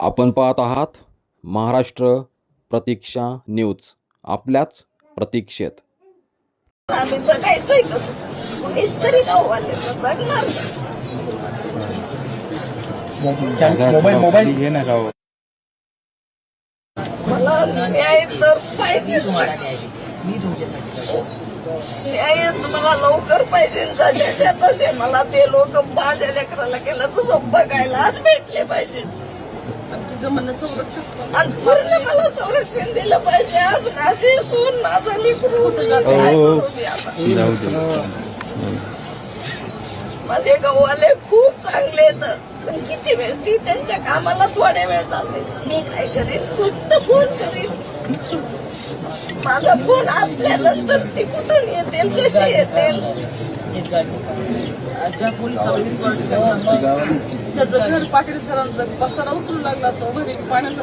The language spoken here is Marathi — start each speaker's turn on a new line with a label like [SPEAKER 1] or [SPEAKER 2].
[SPEAKER 1] आपण पाहत आहात महाराष्ट्र प्रतीक्षा न्यूज आपल्याच प्रतीक्षेत.
[SPEAKER 2] आम्ही जगायचंय कसं? कोणीच तरी गाववाले जगणार कसं?
[SPEAKER 3] मोबाईल मोबाईल
[SPEAKER 4] घे ना राव
[SPEAKER 2] मला न्याय तर न्यायच मला लवकर पाहिजे. जसे तसे मला ते लोक माझ्या लेकराला केलं तसं बघायला आज भेटले पाहिजे. आणि पूर्ण मला संरक्षण दिलं पाहिजे. आज माझी सून माझं लेकरू काय करू मी आता?
[SPEAKER 4] जाऊ दे.
[SPEAKER 2] माझे गव्हाले खूप चांगले आहेत. पण किती वेळ ती त्यांच्या कामाला थोडे वेळ जाते. मी काय करेन? फक्त फोन करीन. माझा फोन असल्यानंतर ती कुठून येतील? कशी येतील?
[SPEAKER 5] पोलिसांनी त्याचं घर पाटील सरांचा पसारा उचलू लागला तो घरी पाण्याचा